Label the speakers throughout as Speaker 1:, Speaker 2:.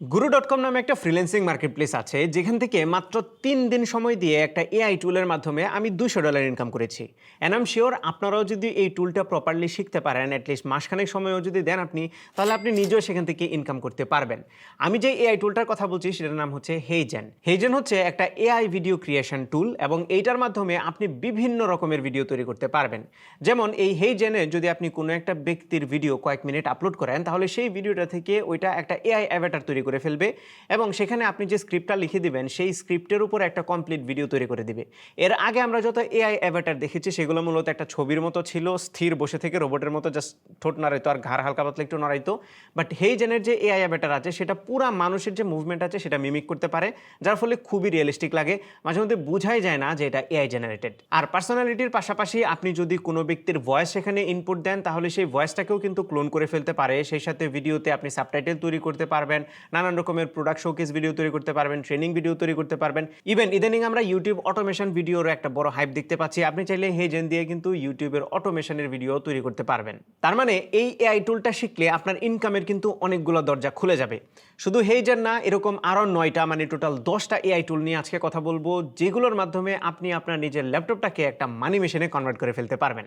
Speaker 1: গুরু dot com নামে একটা freelancing market place আছে, যেখান থেকে মাত্র তিন দিন সময় দিয়ে একটা এআই টুলের মাধ্যমে আমি দুশো ডলার ইনকাম করেছি। অ্যান্ড আম শিওর আপনারাও যদি এই টুলটা প্রপারলি শিখতে পারেন অ্যাটলিস্ট মাসখানেক সময়ও যদি দেন আপনি, তাহলে আপনি নিজেও সেখান থেকে ইনকাম করতে পারবেন। আমি যে এআই টুলটার কথা বলছি, সেটার নাম হচ্ছে হেইজেন হেইজেন হচ্ছে একটা এআই ভিডিও ক্রিয়েশন টুল এবং এইটার মাধ্যমে আপনি বিভিন্ন রকমের ভিডিও তৈরি করতে পারবেন। যেমন এই হেইজেনে যদি আপনি কোনো একটা ব্যক্তির ভিডিও কয়েক মিনিট আপলোড করেন, তাহলে সেই ভিডিওটা থেকে ওইটা একটা এআই অ্যাভাটার তৈরি করে ফেলবে এবং সেখানে আপনি যে স্ক্রিপ্টটা লিখে দিবেন, সেই স্ক্রিপ্টের উপর একটা কমপ্লিট ভিডিও তৈরি করে দিবে। এর আগে আমরা যত এআই অ্যাভাটার দেখেছি, সেগুলো মূলত একটা ছবির মতো ছিল, স্থির বসে থেকে রোবটের মতো জাস্ট ঠোঁট নাড়াইতো আর ঘাড় হালকা পাতলা একটু নাড়াইতো। বাট হেইজেনের যে এআই অ্যাভাটার আছে, সেটা পুরা মানুষের যে মুভমেন্ট আছে, সেটা মিমিক করতে পারে, যার ফলে খুবই রিয়েলিস্টিক লাগে। মাঝে মধ্যে বোঝাই যায় না যে এটা এআই জেনারেটেড আর পার্সোনালিটির পাশাপাশি আপনি যদি কোনো ব্যক্তির ভয়েস সেখানে ইনপুট দেন, তাহলে সেই ভয়েসটাকেও কিন্তু ক্লোন করে ফেলতে পারে। সেই সাথে ভিডিওতে আপনি সাবটাইটেল তৈরি করতে পারবেন। নানান রকমের প্রোডাক্ট শোকেস ভিডিও তৈরি করতে পারবেন ট্রেনিং ভিডিও তৈরি করতে পারবেন। ইভেন ইদানিং আমরা ইউটিউব অটোমেশন ভিডিওর একটা বড় হাইপ দেখতে পাচ্ছি। আপনি চাইলে হেজেন দিয়ে কিন্তু ইউটিউবের অটোমেশনের ভিডিও তৈরি করতে পারবেন। তার মানে এই এআই টুলটা শিখলে আপনার ইনকামের কিন্তু অনেকগুলো দরজা খুলে যাবে। শুধু হেইজেন না, এরকম আরও নয়টা মানে টোটাল দশটা এআই টুল নিয়ে আজকে কথা বলব, যেগুলোর মাধ্যমে আপনি আপনার নিজের ল্যাপটপটাকে একটা মানি মেশিনে কনভার্ট করে ফেলতে পারবেন।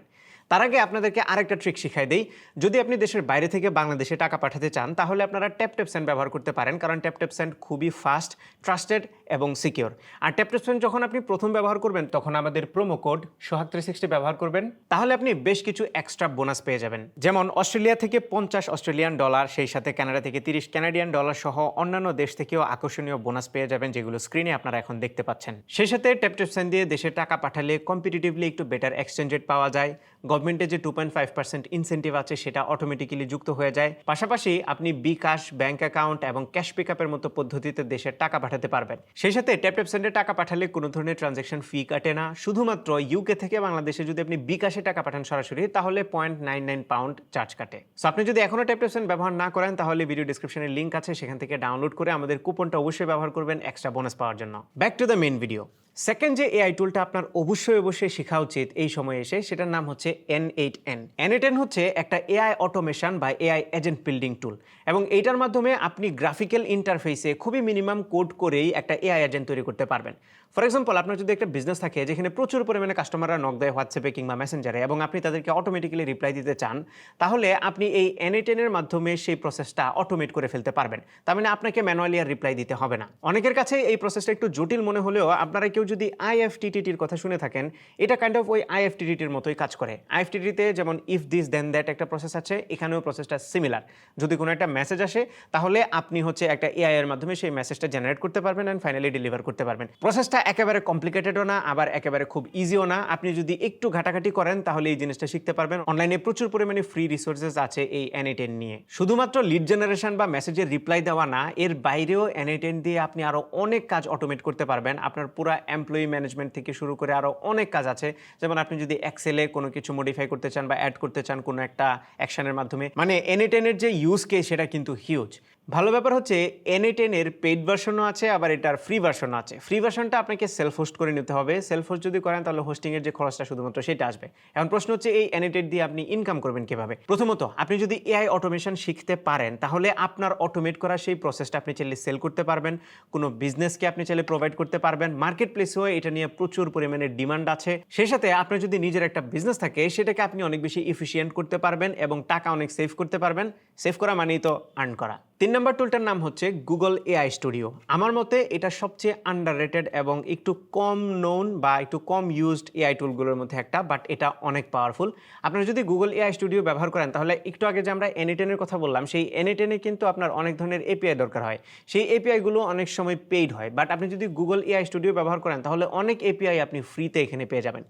Speaker 1: তার আগে আপনাদেরকে আরেকটা ট্রিক শিখাই দেই। যদি আপনি দেশের বাইরে থেকে বাংলাদেশে টাকা পাঠাতে চান, তাহলে আপনারা ট্যাপ ট্যাপ সেন্ড ব্যবহার করতে পারেন, কারণ ট্যাপ ট্যাপ সেন্ড খুবই ফাস্ট ট্রাস্টেড এবং সিকিওর আর ট্যাপ ট্যাপ সেন্ড যখন আপনি প্রথম ব্যবহার করবেন, তখন আমাদের promo code Sohag three sixty ব্যবহার করবেন। তাহলে আপনি বেশ কিছু এক্সট্রা বোনাস পেয়ে যাবেন। যেমন অস্ট্রেলিয়া থেকে পঞ্চাশ অস্ট্রেলিয়ান ডলার সেই সাথে কানাডা থেকে তিরিশ কানাডিয়ান ডলার সহ অন্যান্য দেশ থেকেও আকর্ষণীয় বোনাস পেয়ে যাবেন, যেগুলো স্ক্রিনে আপনারা এখন দেখতে পাচ্ছেন। সেই সাথে ট্যাপ ট্যাপ সেন্ড দিয়ে দেশে টাকা পাঠালে কম্পিটিটিভলি একটু বেটার এক্সচেঞ্জ রেট পাওয়া যায়। গভর্নমেন্টের যে two point five percent incentive আছে, সেটা অটোমেটিক্যালি যুক্ত হয়ে যায়। পাশাপাশি আপনি বিকাশ ব্যাংক অ্যাকাউন্ট এবং ক্যাশ পিক আপের মতো পদ্ধতিতে দেশের টাকা পাঠাতে পারবেন। সেই সাথে ট্যাপ ট্যাপ টাকা পাঠালে কোনো ধরনের ট্রানজ্যাকশন ফি কাটে না। শুধুমাত্র ইউকে থেকে বাংলাদেশে যদি আপনি বিকাশে টাকা পাঠান সরাসরি, তাহলে point nine nine pound charge কাটে। সো আপনি যদি এখনও ট্যাপ ট্যাপ ব্যবহার না করেন, তাহলে ভিডিও ডিসক্রিপশনের লিঙ্ক আছে। সেখান থেকে ডাউনলোড করে আমাদের কুপনটা অবশ্যই ব্যবহার করবেন এক্সট্রা বোনাস পাওয়ার জন্য। Back to the main video second যে এআই টুলটা আপনার অবশ্যই অবশ্যই শেখা উচিত এই সময়ে এসে, সেটার নাম হচ্ছে N eight N N eight N হচ্ছে একটা এআই অটোমেশন বা এআই এজেন্ট বিল্ডিং টুল এবং এইটার মাধ্যমে আপনি গ্রাফিক্যাল ইন্টারফেসে খুবই মিনিমাম কোড করেই একটা এআই এজেন্ট তৈরি করতে পারবেন। ফর এক্সাম্পল আপনার যদি একটা বিজনেস থাকে যেখানে প্রচুর পরিমাণে কাস্টমাররা নক দেয় হোয়াটসঅ্যাপে কিংবা মেসেঞ্জারে এবং আপনি তাদেরকে অটোমেটিক্যালি রিপ্লাই দিতে চান, তাহলে আপনি এই এন এইট এনের মাধ্যমে সেই প্রসেসটা অটোমেট করে ফেলতে পারবেন। তার মানে আপনাকে ম্যানুয়ালি আর রিপ্লাই দিতে হবে না। অনেকের কাছে এই প্রসেসটা একটু জটিল মনে হলেও আপনারা কেউ যদি আইএফটিটির কথা শুনে থাকেন, এটা কাইন্ড অফ ওই আইএফটিটির মতোই কাজ করে। আইএফটিটিতে যেমন ইফ দিস দেন দ্যাট একটা প্রসেস আছে, এখানেও প্রসেসটা সিমিলার যদি কোনো একটা মেসেজ আসে, তাহলে আপনি হচ্ছে একটা এআই এর মাধ্যমে সেই মেসেজটা জেনারেট করতে পারবেন অ্যান্ড ফাইনালি ডেলিভার করতে পারবেন। প্রসেসটা একেবারে কমপ্লিকেটেডও না, আবার একেবারে খুব ইজিও না। আপনি যদি একটু ঘাটাঘাটি করেন, তাহলে এই জিনিসটা শিখতে পারবেন। অনলাইনে প্রচুর পরিমাণে ফ্রি রিসোর্সেস আছে এই এনএটেন নিয়ে। শুধুমাত্র লিড জেনারেশন বা মেসেজের রিপ্লাই দেওয়া না, এর বাইরেও এনএটেন দিয়ে আপনি আরও অনেক কাজ অটোমেট করতে পারবেন। আপনার পুরো এমপ্লয়ি ম্যানেজমেন্ট থেকে শুরু করে আরও অনেক কাজ আছে। যেমন আপনি যদি এক্সেলে কোনো কিছু মডিফাই করতে চান বা অ্যাড করতে চান কোনো একটা অ্যাকশনের মাধ্যমে। মানে এনিটেনের যে ইউজ কে সেটা কিন্তু হিউজ ভালো ব্যাপার হচ্ছে এনএ টেনের পেইড ভার্সনও আছে, আবার এটার ফ্রি ভার্সনও আছে। ফ্রি ভার্সনটা আপনাকে সেলফ হোস্ট করে নিতে হবে। সেলফ হোস্ট যদি করেন, তাহলে হোস্টিংয়ের যে খরচটা শুধুমাত্র সেটা আসবে। এখন প্রশ্ন হচ্ছে, এই এনএটেড দিয়ে আপনি ইনকাম করবেন কীভাবে? প্রথমত, আপনি যদি এআই অটোমেশন শিখতে পারেন, তাহলে আপনার অটোমেট করা সেই প্রসেসটা আপনি চাইলে সেল করতে পারবেন। কোনো বিজনেসকে আপনি চাইলে প্রোভাইড করতে পারবেন। মার্কেট প্লেসেও এটা নিয়ে প্রচুর পরিমাণে ডিমান্ড আছে। সেই সাথে আপনার যদি নিজের একটা বিজনেস থাকে, সেটাকে আপনি অনেক বেশি ইফিসিয়েন্ট করতে পারবেন এবং টাকা অনেক সেভ করতে পারবেন। সেভ করা মানেই তো আর্ন করা। তিন নম্বর টুলটার নাম হচ্ছে গুগল এআই স্টুডিও আমার মতে এটা সবচেয়ে আন্ডার এবং একটু কম নোন বা একটু কম ইউজড এআই টুলগুলোর মধ্যে একটা বাট এটা অনেক পাওয়ারফুল আপনারা যদি গুগল এআই স্টুডিও ব্যবহার করেন, তাহলে একটু আগে যে আমরা এনএটেনের কথা বললাম, সেই এনএটেনে কিন্তু আপনার অনেক ধরনের এপিআই দরকার হয়। সেই এপিআইগুলো অনেক সময় পেইড হয় বাট আপনি যদি গুগল এআই স্টুডিও ব্যবহার করেন, তাহলে অনেক এপিআই আপনি ফ্রিতে এখানে পেয়ে যাবেন।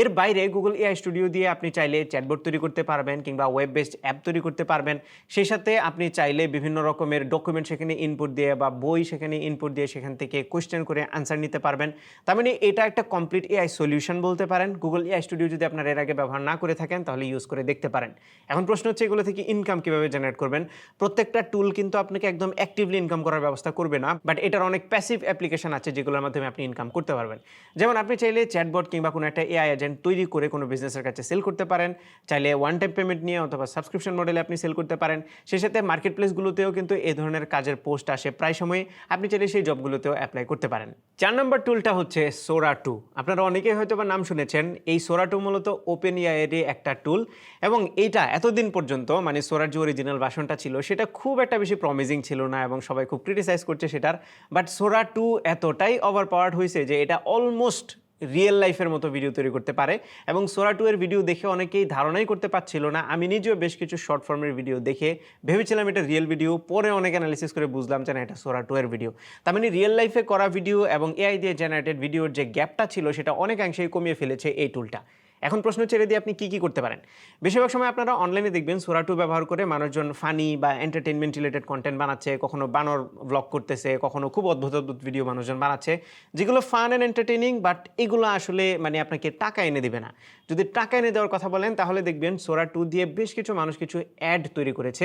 Speaker 1: এর বাইরে গুগল এআই স্টুডিও দিয়ে আপনি চাইলে চ্যাটবোর্ড তৈরি করতে পারবেন কিংবা ওয়েব বেসড অ্যাপ তৈরি করতে পারবেন। সেই সাথে আপনি চাইলে বিভিন্ন রকমের ডকুমেন্ট সেখানে ইনপুট দিয়ে বা বই সেখানে ইনপুট দিয়ে সেখান থেকে কোয়েশ্চেন করে আনসার নিতে পারবেন। তার মানে এটা একটা কমপ্লিট এআই সলিউশন বলতে পারেন। গুগল এআই স্টুডিও যদি আপনার এর আগে ব্যবহার না করে থাকেন, তাহলে ইউজ করে দেখতে পারেন। এখন প্রশ্ন হচ্ছে, এগুলো থেকে ইনকাম কীভাবে জেনারেট করবেন? প্রত্যেকটা টুল কিন্তু আপনাকে একদম অ্যাক্টিভলি ইনকাম করার ব্যবস্থা করবে না বাট এটার অনেক প্যাসিভ অ্যাপ্লিকেশন আছে, যেগুলোর মাধ্যমে আপনি ইনকাম করতে পারবেন। যেমন আপনি চাইলে চ্যাটবট কিংবা কোনো একটা এআই কন্টেন্ট তৈরি করে কোনো বিজনেসের কাছে সেল করতে পারেন। চাইলে ওয়ান টাইম পেমেন্ট নিয়ে অথবা সাবস্ক্রিপশন মডেলে আপনি সেল করতে পারেন। সেই সাথে মার্কেট প্লেসগুলোতেও কিন্তু এ ধরনের কাজের পোস্ট আসে প্রায় সময় আপনি চাইলে সেই জবগুলোতেও অ্যাপ্লাই করতে পারেন। চার নম্বর টুলটা হচ্ছে সোরা টু আপনারা অনেকেই হয়তো বা নাম শুনেছেন। এই সোরা টু মূলত ওপেন ইয়ারেরই একটা টুল এবং এইটা এতদিন পর্যন্ত মানে সোরার যে অরিজিনাল ভাষণটা ছিল, সেটা খুব একটা বেশি প্রমিজিং ছিল না এবং সবাই খুব ক্রিটিসাইজ করছে সেটার। বাট সোরা টু এতটাই ওভার পাওয়ার্ড হয়েছে যে এটা অলমোস্ট রিয়েল লাইফের মতো ভিডিও তৈরি করতে পারে। এবং সোরা টু এর ভিডিও দেখে অনেকেই ধারণাই করতে পারছিল না। আমি নিজেও বেশ কিছু শর্ট ফর্মের ভিডিও দেখে ভেবেছিলাম এটা রিয়েল ভিডিও পরে অনেক অ্যানালিসিস করে বুঝলাম যে না, এটা সোরা টু এর ভিডিও তার মানে রিয়েল লাইফে করা ভিডিও এবং এআই দিয়ে জেনারেটেড ভিডিওর যে গ্যাপটা ছিল, সেটা অনেকাংশেই কমিয়ে ফেলেছে এই টুলটা এখন প্রশ্ন ছেড়ে দিয়ে আপনি কি কি করতে পারেন? বেশিরভাগ সময় আপনারা অনলাইনে দেখবেন সোরা টু ব্যবহার করে মানুষজন ফানি বা এন্টারটেনমেন্ট রিলেটেড কন্টেন্ট বানাচ্ছে, কখনো বানর ব্লগ করতেছে, কখনো খুব অদ্ভুত অদ্ভুত ভিডিও মানুষজন বানাচ্ছে, যেগুলো ফান অ্যান্ড এন্টারটেনিং বাট এগুলো আসলে মানে আপনাকে টাকা এনে দিবে না। যদি টাকা এনে দেওয়ার কথা বলেন, তাহলে দেখবেন সোরা টু দিয়ে বেশ কিছু মানুষ কিছু অ্যাড তৈরি করেছে।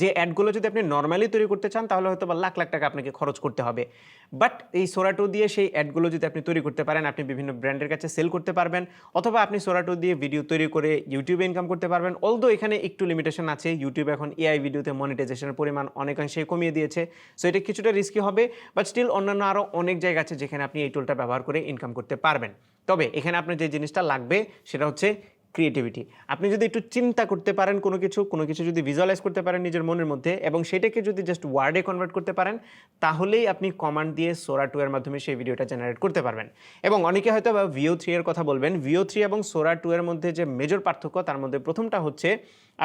Speaker 1: যে অ্যাডগুলো যদি আপনি নর্মালি তৈরি করতে চান, তাহলে হয়তো বা লাখ লাখ টাকা আপনাকে খরচ করতে হবে। বাট এই সোরা টু দিয়ে সেই অ্যাডগুলো যদি আপনি তৈরি করতে পারেন, আপনি বিভিন্ন ব্র্যান্ডের কাছে সেল করতে পারবেন, অথবা আপনি সোরা টু দিয়ে ভিডিও তৈরি করে ইউটিউবে ইনকাম করতে পারবেন। অলদো এখানে একটু লিমিটেশন আছে ইউটিউব এখন এআই ভিডিওতে মনিটাইজেশনের পরিমাণ অনেকাংশে কমিয়ে দিয়েছে। সো এটা কিছুটা রিস্কি হবে বাট স্টিল অন্যান্য আরও অনেক জায়গা আছে যেখানে আপনি এই টুলটা ব্যবহার করে ইনকাম করতে পারবেন। তবে এখানে আপনার যে জিনিসটা লাগবে সেটা হচ্ছে ক্রিয়েটিভিটি আপনি যদি একটু চিন্তা করতে পারেন কোনো কিছু কোনো কিছু যদি ভিজুয়ালাইজ করতে পারেন নিজের মনের মধ্যে এবং সেটাকে যদি জাস্ট ওয়ার্ডে কনভার্ট করতে পারেন, তাহলেই আপনি কমান্ড দিয়ে সোরা টু এর মাধ্যমে সেই ভিডিওটা জেনারেট করতে পারবেন। এবং অনেকে হয়তো বা ভিও থ্রি এর কথা বলবেন। ভিও থ্রি এবং সোরা টু এর মধ্যে যে মেজর পার্থক্য, তার মধ্যে প্রথমটা হচ্ছে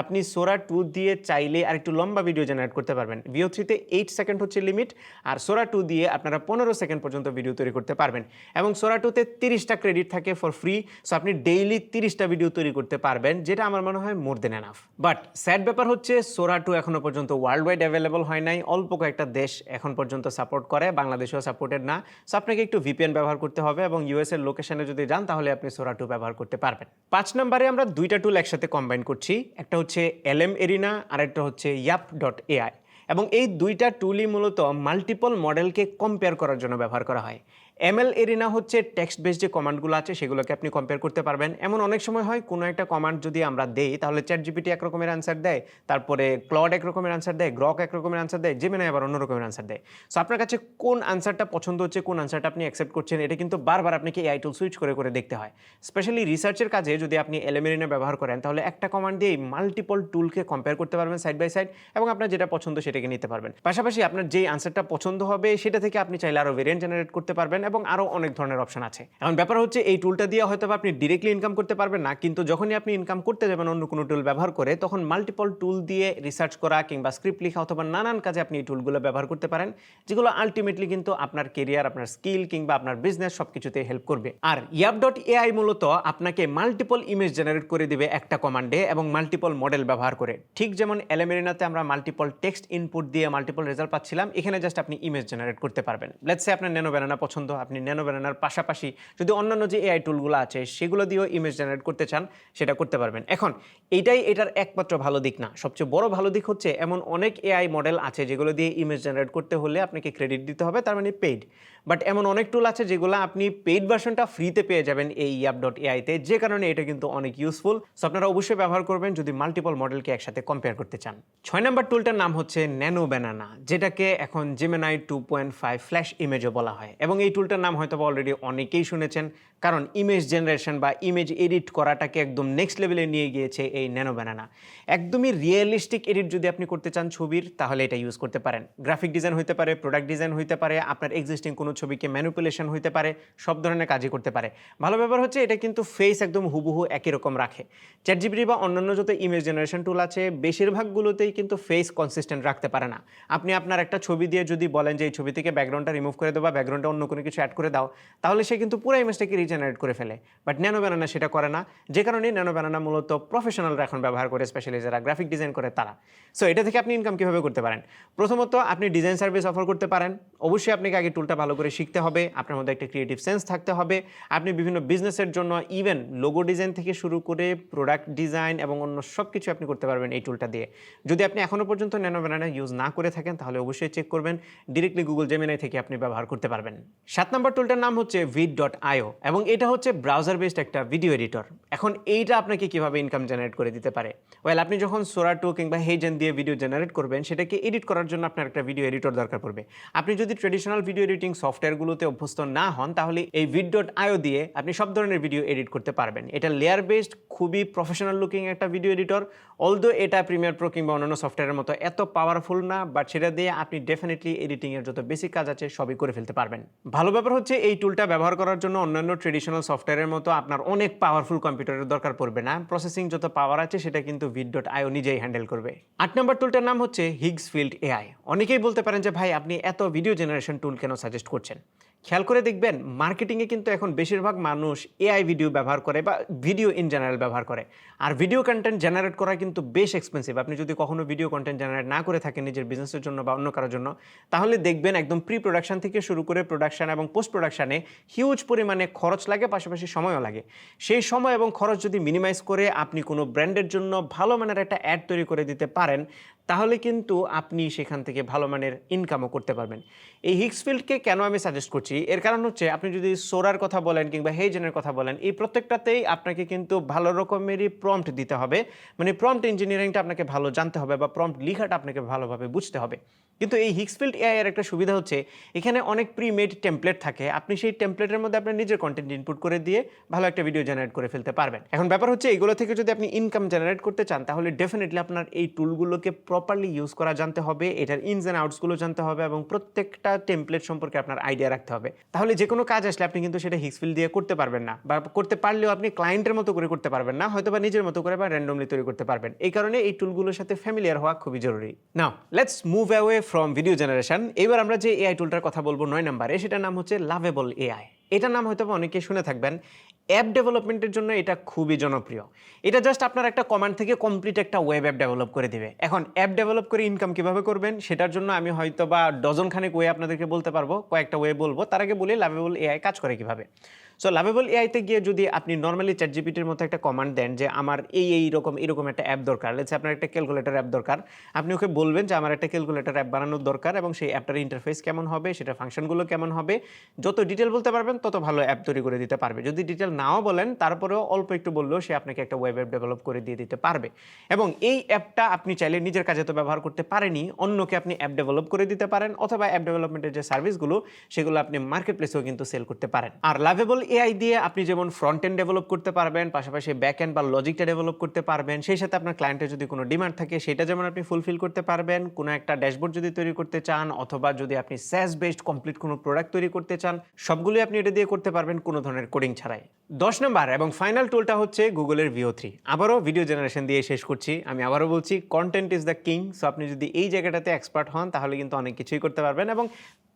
Speaker 1: আপনি সোরা টু দিয়ে চাইলে আর একটু লম্বা ভিডিও জেনারেট করতে পারবেন। ভিও থ্রিতে এইট সেকেন্ড হচ্ছে লিমিট আর সোরা টু দিয়ে আপনারা পনেরো সেকেন্ড পর্যন্ত ভিডিও তৈরি করতে পারবেন। এবং সোরা টুতে তিরিশটা ক্রেডিট থাকে ফর ফ্রি সো আপনি ডেইলি তিরিশটা ভিডিও তৈরি করতে পারবেন, যেটা আমার মনে হয় more than enough but sad ব্যাপার হচ্ছে, সোরা টু এখনও পর্যন্ত ওয়ার্ল্ড ওয়াইড অ্যাভেলেবল হয় নাই, অল্প কয়েকটা দেশ এখন পর্যন্ত সাপোর্ট করে, বাংলাদেশেও সাপোর্টেড না। সো আপনাকে একটু ভিপিএন ব্যবহার করতে হবে, এবং ইউএস এর লোকেশনে যদি যান, তাহলে আপনি সোরা টু ব্যবহার করতে পারবেন। পাঁচ নম্বরে আমরা দুইটা টুল একসাথে কম্বাইন করছি, একটা হচ্ছে এলএম এরিনা আর একটা হচ্ছে ইয়াপ ডট এআই এবং এই দুইটা টুলই মূলত মাল্টিপল মডেলকে কম্পেয়ার করার জন্য ব্যবহার করা হয়। এমএল এরিনা হচ্ছে টেক্সট বেস যে কমান্ডগুলো আছে, সেগুলোকে আপনি কম্পেয়ার করতে পারবেন। এমন অনেক সময় হয়, কোনো একটা কমান্ড যদি আমরা দেই, তাহলে চ্যাট জিপিটি এক রকমের অ্যান্সার দেয়, তারপরে ক্লড এক রকমের অ্যান্সার দেয় গ্রক এক রকমের অ্যান্সার দেয় জেমিনাই আবার অন্য রকমের অ্যান্সার দেয়। সো আপনার কাছে কোন অ্যান্সারটা পছন্দ হচ্ছে, কোন অ্যান্সারটা আপনি অ্যাকসেপ্ট করছেন, এটা কিন্তু বারবার আপনাকে এআই টুল সুইচ করে করে দেখতে হয়। স্পেশালি রিসার্চের কাজে যদি আপনি এলএমেরিনা ব্যবহার করেন, তাহলে একটা কমান্ড দিয়েই মাল্টিপল টুলকে কম্পেয়ার করতে পারবেন সাইড বাই সাইড এবং আপনার যেটা পছন্দ সেটাকে নিতে পারবেন। পাশাপাশি আপনার যেই অ্যান্সারটা পছন্দ হবে, সেটা থেকে আপনি চাইলে আরও ভেরিয়েন্ট জেনারেট করতে পারবেন এবং আরও অনেক ধরনের অপশন আছে। এখন ব্যাপার হচ্ছে, এই টুলটা দিয়ে হয়তো আপনি ডিরেক্টলি ইনকাম করতে পারবেন না, কিন্তু যখনই আপনি ইনকাম করতে যাবেন অন্য কোনো টুল ব্যবহার করে, তখন মাল্টিপল টুল দিয়ে রিসার্চ করা কিংবা স্ক্রিপ্ট লেখা অথবা নানান কাজে আপনি এই টুলগুলো ব্যবহার করতে পারেন, যেগুলো আলটিমেটলি কিন্তু আপনার কেরিয়ার আপনার স্কিল কিংবা আপনার বিজনেস সব কিছুতে হেল্প করবে। আর ইয়াপ ডট এআই মূলত আপনাকে মাল্টিপল ইমেজ জেনারেট করে দিবে একটা কমান্ডে এবং মাল্টিপল মডেল ব্যবহার করে। ঠিক যেমন এলেমেরিনাতে আমরা মাল্টিপল টেক্সট ইনপুট দিয়ে মাল্টিপল রেজাল্ট পাচ্ছিলাম, এখানে জাস্ট আপনি ইমেজ জেনারেট করতে পারবেন। লেটস আপনার ন্যানো ব্যানানা পছন্দ আপনি ন্যানো ব্যানার পাশাপাশি যদি অন্যান্য যে এআই টুলগুলো আছে, সেগুলো দিয়েও ইমেজ জেনারেট করতে চান, সেটা করতে পারবেন। এখন এইটাই এটার একমাত্র ভালো দিক না। সবচেয়ে বড় ভালো দিক হচ্ছে, এমন অনেক এআই মডেল আছে যেগুলো দিয়ে ইমেজ জেনারেট করতে হলে আপনাকে ক্রেডিট দিতে হবে, তার মানে পেইড বাট এমন অনেক টুল আছে যেগুলো আপনি পেইড ভার্সনটা ফ্রিতে পেয়ে যাবেন এই ইয়াপ ডট এআইতে যে কারণে এটা কিন্তু অনেক ইউজফুল সো আপনারা অবশ্যই ব্যবহার করবেন যদি মাল্টিপল মডেলকে একসাথে কম্পেয়ার করতে চান। ছয় নম্বর টুলটার নাম হচ্ছে ন্যানো ব্যানানা যেটাকে এখন Gemini two point five flash ইমেজও বলা হয়। এবং এই টুলটার নাম হয়তো অলরেডি অনেকেই শুনেছেন, কারণ ইমেজ জেনারেশন বা ইমেজ এডিট করাটাকে একদম নেক্সট লেভেলে নিয়ে গিয়েছে এই ন্যানো ব্যানানা একদমই রিয়েলিস্টিক এডিট যদি আপনি করতে চান ছবির, তাহলে এটা ইউজ করতে পারেন। গ্রাফিক ডিজাইন হতে পারে প্রোডাক্ট ডিজাইন হতে পারে, আপনার এক্সিস্টিং কোনো ছবিকে ম্যানুপুলেশন হতে পারে, সব ধরনের কাজই করতে পারে। ভালো ব্যাপার হচ্ছে এটা কিন্তু ফেস একদম হুবহু একই রকম রাখে। চ্যাট বা অন্যান্য যত ইমেজ জেনারেশন টুল আছে, বেশিরভাগগুলোতেই কিন্তু ফেস কনসিস্টেন্ট রাখতে পারে না। আপনি আপনার একটা ছবি দিয়ে যদি বলেন যে, এই ছবি থেকে ব্যাকগ্রাউন্ডটা রিমুভ করে দাও বা ব্যাকগ্রাউন্ডে অন্য কোনো কিছু অ্যাড করে দাও, তাহলে সে কিন্তু পুরো ইমেজটাকে রিজেনারেট করে ফেলে। বাট ন্যানো ব্যানানা সেটা করে না। যে কারণে ন্যানো ব্যানানা মূলত প্রফেশনালরা এখন ব্যবহার করে স্পেশালি যারা গ্রাফিক ডিজাইন করে, তারা। সো এটা থেকে আপনি ইনকাম কীভাবে করতে পারেন? প্রথমত আপনি ডিজাইন সার্ভিস অফার করতে পারেন। অবশ্যই আপনাকে আগে টুলটা ভালো করে শিখতে হবে, আপনার মধ্যে একটা ক্রিয়েটিভ সেন্স থাকতে হবে। আপনি বিভিন্ন বিজনেসের জন্য ইভেন লোগো ডিজাইন থেকে শুরু করে প্রোডাক্ট ডিজাইন এবং অন্য সব কিছু আপনি করতে পারবেন এই টুলটা দিয়ে। যদি আপনি এখনও পর্যন্ত ন্যানো ব্যানানা ইউজ না করে থাকেন, তাহলে অবশ্যই চেক করবেন। ডিরেক্টলি গুগল জেমিনাই থেকে আপনি ব্যবহার করতে পারবেন। সাত নম্বর টুলটার নাম হচ্ছে ভিড ডট আইও এবং এটা হচ্ছে ব্রাউজার বেসড একটা ভিডিও এডিটর এখন এইটা আপনাকে কীভাবে ইনকাম জেনারেট করে দিতে পারে? ওয়েল আপনি যখন সোরা টু কিংবা হেজেন দিয়ে ভিডিও জেনারেট করবেন, সেটাকে এডিট করার জন্য আপনার একটা ভিডিও এডিটর দরকার পড়বে। আপনি যদি ট্রেডিশনাল ভিডিও এডিটিং সফটওয়্যারগুলোতে অভ্যস্ত না হন, তাহলে এই ভিড ডট আইও দিয়ে আপনি সব ধরনের ভিডিও এডিট করতে পারবেন। এটা লেয়ার বেসড খুবই প্রফেশনাল লুকিং একটা ভিডিও এডিটর অলদো এটা প্রিমিয়ার প্রো কিংবা অন্যান্য সফটওয়্যারের মতো এত পাওয়ারফুল না বাট সেটা দিয়ে আপনি ডেফিনেটলি এডিটিংয়ের যত বেসিক কাজ আছে, সবই করে ফেলতে পারবেন। ভালো ব্যাপার হচ্ছে, এই টুলটা ব্যবহার করার জন্য অন্যান্য ট্রেডিশনাল সফটওয়্যারের মতো আপনার অনেক পাওয়ারফুল কম্পিউটারের দরকার পড়বে না। প্রসেসিং যত পাওয়ার আছে, সেটা কিন্তু ভিড ডট আইও নিজেই হ্যান্ডেল করবে। আট নম্বর টুলটার নাম হচ্ছে হিগস ফিল্ড এআই অনেকেই বলতে পারেন যে, ভাই, আপনি এত ভিডিও জেনারেশন টুল কেন সাজেস্ট করছেন। খেয়াল করে দেখবেন মার্কেটিংয়ে কিন্তু এখন বেশিরভাগ মানুষ এআই ভিডিও ব্যবহার করে বা ভিডিও ইন জেনারেল ব্যবহার করে। আর ভিডিও কন্টেন্ট জেনারেট করা কিন্তু বেশ এক্সপেন্সিভ আপনি যদি কখনো ভিডিও কন্টেন্ট জেনারেট না করে থাকেন নিজের বিজনেসের জন্য বা অন্য কারোর জন্য, তাহলে দেখবেন একদম প্রি প্রোডাকশন থেকে শুরু করে প্রোডাকশন এবং পোস্ট প্রোডাকশানে হিউজ পরিমাণে খরচ লাগে, পাশাপাশি সময়ও লাগে। সেই সময় এবং খরচ যদি মিনিমাইজ করে আপনি কোনো ব্র্যান্ডের জন্য ভালো মানের একটা অ্যাড তৈরি করে দিতে পারেন তাহলে কিন্তু আপনি সেখান থেকে ভালো মানের ইনকামও করতে পারবেন। এই হিক্সফিল্ডকে কেন আমি সাজেস্ট করছি? এর কারণ হচ্ছে, আপনি যদি সোরার কথা বলেন কিংবা হেজেনের কথা বলেন, এই প্রত্যেকটাতেই আপনাকে কিন্তু ভালো রকমেরই প্রম্পট দিতে হবে। মানে প্রম্পট ইঞ্জিনিয়ারিংটা আপনাকে ভালো জানতে হবে বা প্রম্পট লিখাটা আপনাকে ভালোভাবে বুঝতে হবে। কিন্তু এই হিক্সফিল্ড এআই এর একটা সুবিধা হচ্ছে, এখানে অনেক প্রি মেড টেমপ্লেট থাকে। আপনি সেই টেমপ্লেটের মধ্যে আপনার নিজের কন্টেন্ট ইনপুট করে দিয়ে ভালো একটা ভিডিও জেনারেট করে ফেলতে পারবেন। এখন ব্যাপার হচ্ছে, এগুলো থেকে যদি আপনি ইনকাম জেনারেট করতে চান, তাহলে ডেফিনেটলি আপনার এই টুলগুলোকে প্রপারলি ইউজ করা জানতে হবে, এটার ইনস অ্যান্ড আউটসগুলো জানতে হবে, এবং প্রত্যেকটা টেমপ্লেট সম্পর্কে আপনার আইডিয়া রাখতে হবে। তাহলে যে কোনো কাজ আসলে আপনি কিন্তু সেটা হিক্সফিল দিয়ে করতে পারবেন না, বা করতে পারলেও আপনি ক্লায়েন্টের মতো করে করতে পারবেন না হয়তো বা নিজের মতো করে বা র্যান্ডমলি তৈরি করতে পারবেন। এই কারণে এই টুলগুলোর সাথে ফ্যামিলিয়ার হওয়া খুবই জরুরি। Now let's move away from video generation এবার আমরা যে এআই টুলটার কথা বলব নয় নাম্বারে, সেটার নাম হচ্ছে লাভেবল এআই এটার নাম হয়তো অনেকে শুনে থাকবেন। অ্যাপ ডেভেলপমেন্টের জন্য এটা খুবই জনপ্রিয়। এটা জাস্ট আপনার একটা কমান্ড থেকে কমপ্লিট একটা ওয়েব অ্যাপ ডেভেলপ করে দিবে। এখন অ্যাপ ডেভেলপ করে ইনকাম কীভাবে করবেন, সেটার জন্য আমি হয়তো বা ডজন খানেক ওয়ে আপনাদেরকে বলতে পারব। কয়েকটা ওয়ে বলব। তার আগে বলি লাভেবল এআই কাজ করে কীভাবে? সো লাভেবল এআইতে গিয়ে যদি আপনি নর্মালি চ্যাট জিপিটির মতো একটা কমান্ড দেন যে আমার এই এই রকম এরকম একটা অ্যাপ দরকার লেটস আপনার একটা ক্যালকুলেটর অ্যাপ দরকার, আপনি ওকে বলবেন যে আমার একটা ক্যালকুলেটর অ্যাপ বানানোর দরকার এবং সেই অ্যাপটার ইন্টারফেস কেমন হবে, সেটা ফাংশনগুলো কেমন হবে, যত ডিটেল বলতে পারবেন তত ভালো অ্যাপ তৈরি করে দিতে পারবে। যদি ডিটেল নাও বলেন, তারপরেও অল্প একটু বললেও সে আপনাকে একটা ওয়েব অ্যাপ ডেভেলপ করে দিয়ে দিতে পারবে। এবং এই অ্যাপটা আপনি চাইলে নিজের কাজে তো ব্যবহার করতে পারেনি অন্যকে আপনি অ্যাপ ডেভেলপ করে দিতে পারেন, অথবা অ্যাপ ডেভেলপমেন্টের যে সার্ভিসগুলো সেগুলো আপনি মার্কেট প্লেসেও কিন্তু সেল করতে পারেন। আর লাভেবল এআই দিয়ে আপনি যেমন ফ্রন্ট এন্ড ডেভেলপ করতে পারবেন, পাশাপাশি ব্যাক এন্ড বা লজিকটা ডেভেলপ করতে পারবেন, সেই সাথে আপনার ক্লায়েন্টের যদি কোনো ডিমান্ড থাকে, সেটা যেমন আপনি ফুলফিল করতে পারবেন, কোনো একটা ড্যাশবোর্ড যদি তৈরি করতে চান, অথবা যদি আপনি স্যাস বেসড কমপ্লিট কোনো প্রোডাক্ট তৈরি করতে চান, সবগুলোই আপনি এটা দিয়ে করতে পারবেন কোনো ধরনের কোডিং ছাড়াই। দশ নম্বর এবং ফাইনাল টুলটা হচ্ছে গুগলের ভিও থ্রি আবারও ভিডিও জেনারেশন দিয়ে শেষ করছি। আমি আবারও বলছি content is the king so আপনি যদি এই জায়গাটাতে এক্সপার্ট হন, তাহলে কিন্তু অনেক কিছুই করতে পারবেন এবং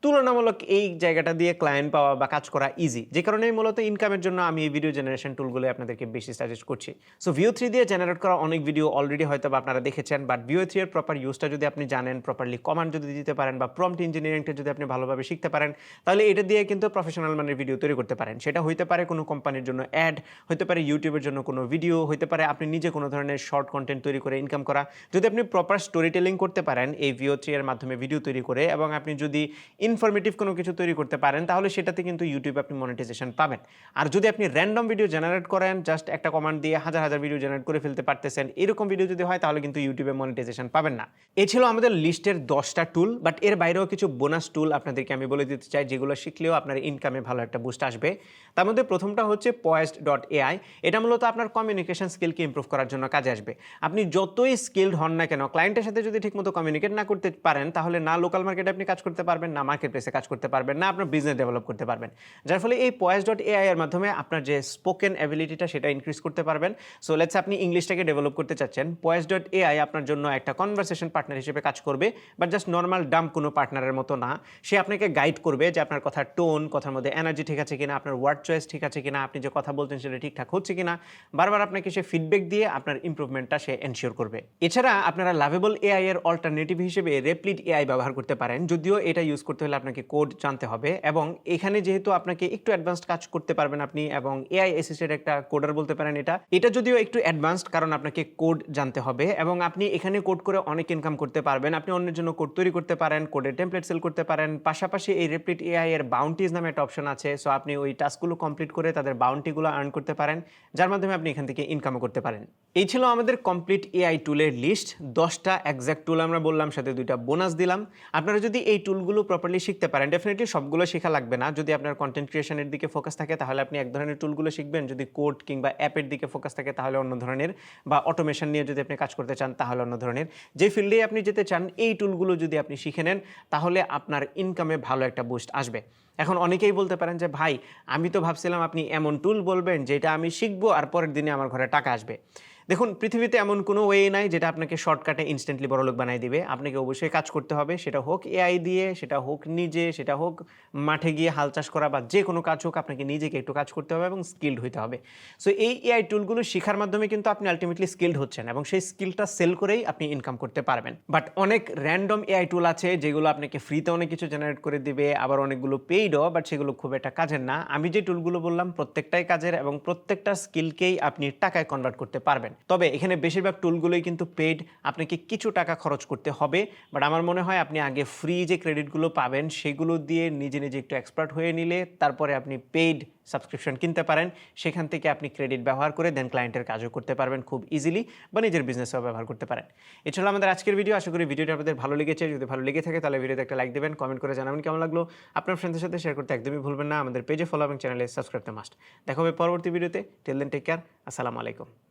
Speaker 1: তুলনামূলক এই জায়গাটা দিয়ে ক্লায়েন্ট পাওয়া বা কাজ করা ইজি যে কারণে মূলত ইনকামের জন্য আমি এই ভিডিও জেনারেশন টুলগুলো আপনাদেরকে বেশি সাজেস্ট করছি। সো ভিও থ্রি দিয়ে জেনারেট করা অনেক ভিডিও অলরেডি হয়তো বা আপনারা দেখেছেন বাট ভিও থ্রি এর প্রপার ইউজটা যদি আপনি জানেন প্রপারলি কমান্ড যদি দিতে পারেন বা প্রম্পট ইঞ্জিনিয়ারিংটা যদি আপনি ভালোভাবে শিখতে পারেন, তাহলে এটা দিয়ে কিন্তু প্রফেশনাল মানের ভিডিও তৈরি করতে পারেন। সেটা হইতে পারে কোনো কোম্পানির জন্য অ্যাড হতে পারে ইউটিউবের জন্য কোনো ভিডিও হতে পারে আপনি নিজে কোনো ধরনের শর্ট কন্টেন্ট তৈরি করে ইনকাম করা। যদি আপনি প্রপার স্টোরি টেলিং করতে পারেন, এই ভিও থ্রি এর মাধ্যমে ভিডিও তৈরি করে এবং আপনি যদি ইনফরমেটিভ কোনো কিছু তৈরি করতে পারেন, তাহলে সেটাতে কিন্তু ইউটিউবে আপনি মনিটাইজেশন পাবেন। আর যদি আপনি র্যান্ডম ভিডিও জেনারেট করেন জাস্ট একটা কমান্ড দিয়ে হাজার হাজার ভিডিও জেনারেট করে ফেলতে পারতেছেন, এরকম ভিডিও যদি হয়, তাহলে কিন্তু ইউটিউবে মনিটাইজেশন পাবেন না। এ ছিল আমাদের লিস্টের দশটা টুল বাট এর বাইরেও কিছু বোনাস টুল আপনাদেরকে আমি বলে দিতে চাই, যেগুলো শিখলেও আপনার ইনকামে ভালো একটা বুস্ট আসবে। তার মধ্যে প্রথমটা হচ্ছে পয়েস্ট ডট এআই এটা মূলত আপনার কমিউনিকেশন স্কিলকে ইমপ্রুভ করার জন্য কাজে আসবে। আপনি যতই স্কিলড হন না কেন ক্লায়েন্টের সাথে যদি ঠিকমতো কমিউনিকেট না করতে পারেন, তাহলে না লোকাল মার্কেটে আপনি কাজ করতে পারবেন না মার্কেট প্লেসে কাজ করতে পারবেন না, আপনার বিজনেস ডেভেলপ করতে পারবেন। যার ফলে এই পয়েস ডট এআই এর মাধ্যমে আপনার যে স্পোকেন অ্যাবিলিটিটা সেটা ইনক্রিজ করতে পারবেন। সো লেটস আপনি ইংলিশটাকে ডেভেলপ করতে চাচ্ছেন পয়েস ডট এআই আপনার জন্য একটা কনভারসেশন পার্টনার হিসেবে কাজ করবে বাট জাস্ট নর্মাল ডাম কোনো পার্টনারের মতো না। সে আপনাকে গাইড করবে যে আপনার কথার টোন কথার মধ্যে এনার্জি ঠিক আছে কিনা, আপনার ওয়ার্ড চয়েস ঠিক আছে কিনা, আপনি যে কথা বলছেন সেটা ঠিকঠাক হচ্ছে কিনা। বারবার আপনাকে সে ফিডব্যাক দিয়ে আপনার ইমপ্রুভমেন্টটা সে এনশিওর করবে। এছাড়া আপনারা লাভেবল এআই এর অল্টারনেটিভ হিসেবে রেপ্লিট এআই ব্যবহার করতে পারেন, যদিও এটা ইউজ করতে হলে আপনাকে কোড জানতে হবে এবং এখানে যেহেতু আপনাকে একটু অ্যাডভান্সড কাজ করতে পারবেন আপনি এবং এআই অ্যাসিস্টেড একটা কোডার বলতে পারেন এটা এটা যদিও একটু অ্যাডভান্সড কারণ আপনাকে কোড জানতে হবে এবং আপনি এখানে কোড করে অনেক ইনকাম করতে পারবেন। আপনি অন্যের জন্য কোড তৈরি করতে পারেন কোডের টেমপ্লেট সেল করতে পারেন। পাশাপাশি এই রেপ্লিট এআই এর বাউন্টিজ নামে একটা অপশন আছে সো আপনি ওই টাস্কগুলো কমপ্লিট করে তাদের বাউন্টিগুলো আর্ন করতে পারেন, যার মাধ্যমে আপনি এখান থেকে ইনকামও করতে পারেন। এই ছিল আমাদের কমপ্লিট এআই টুলের লিস্ট দশটা এক্সাক্ট টুল আমরা বললাম, সাথে দুইটা বোনাস দিলাম। আপনারা যদি এই টুলগুলো প্রপারলি শিখতে পারেন ডেফিনেটলি সবগুলো শেখা লাগবে না। যদি আপনার কন্টেন্ট ক্রিয়েশনের দিকে ফোকাস থাকে, তাহলে আপনি এক ধরনের টুলগুলো শিখবেন। যদি কোড কিংবা অ্যাপের দিকে ফোকাস থাকে, তাহলে অন্য ধরনের। বা অটোমেশন নিয়ে যদি আপনি কাজ করতে চান, তাহলে অন্য ধরনের। যে ফিল্ডে আপনি যেতে চান, এই টুলগুলো যদি আপনি শিখে নেন, তাহলে আপনার ইনকামে ভালো একটা বুস্ট আসবে। এখন অনেকেই বলতে পারেন যে, ভাই, আমি তো ভাবছিলাম আপনি এমন টুল বলবেন যেটা আমি শিখব আর পরের দিনে আমার ঘরে টাকা আসবে। দেখুন, পৃথিবীতে এমন কোনো ওয়ে নাই যেটা আপনাকে শর্টকাটে ইনস্ট্যান্টলি বড়লোক বানাই দিবে। আপনাকে অবশ্যই কাজ করতে হবে, সেটা হোক এআই দিয়ে, সেটা হোক নিজে, সেটা হোক মাঠে গিয়ে হাল চাষ করা বা যে কোনো কাজ হোক, আপনাকে নিজেকে একটু কাজ করতে হবে এবং স্কিল্ড হইতে হবে। সো এই এআই টুলগুলো শেখার মাধ্যমে কিন্তু আপনি আলটিমেটলি স্কিল্ড হচ্ছেন এবং সেই স্কিলটা সেল করেই আপনি ইনকাম করতে পারবেন। বাট অনেক র্যান্ডম এআই টুল আছে যেগুলো আপনাকে ফ্রিতে অনেক কিছু জেনারেট করে দিবে, আবার অনেকগুলো পেইডও বাট সেগুলো খুব একটা কাজের না। আমি যে টুলগুলো বললাম, প্রত্যেকটাই কাজের এবং প্রত্যেকটা স্কিলকেই আপনি টাকায় কনভার্ট করতে পারবেন। তবে এখানে বেশিরভাগ টুলগুলোই কিন্তু পেড আপনাকে কিছু টাকা খরচ করতে হবে। বাট আমার মনে হয় আপনি আগে ফ্রি যে ক্রেডিটগুলো পাবেন, সেগুলো দিয়ে নিজে নিজে একটু এক্সপার্ট হয়ে নিলে, তারপরে আপনি পেইড সাবস্ক্রিপশন কিনতে পারেন, সেখান থেকে আপনি ক্রেডিট ব্যবহার করে দেন ক্লায়েন্টের কাজও করতে পারবেন খুব ইজিলি বা নিজের বিজনেসও ব্যবহার করতে পারেন। এছাড়া আমাদের আজকের ভিডিও আশা করি ভিডিওটা আপনাদের ভালো লেগেছে। যদি ভালো লেগে থাকে তাহলে ভিডিওতে একটা লাইক দেবেন কমেন্ট করে জানাবেন কেমন লাগল। আপনার ফ্রেন্ডের সাথে শেয়ার করতে একদমই ভুলবেন না। আমাদের পেজে ফলো এবং চ্যানেলে সাবস্ক্রাইব মাস্ট দেখা হবে পরবর্তী ভিডিওতে টেল দেন টেক কেয়ার আসসালামু আলাইকুম।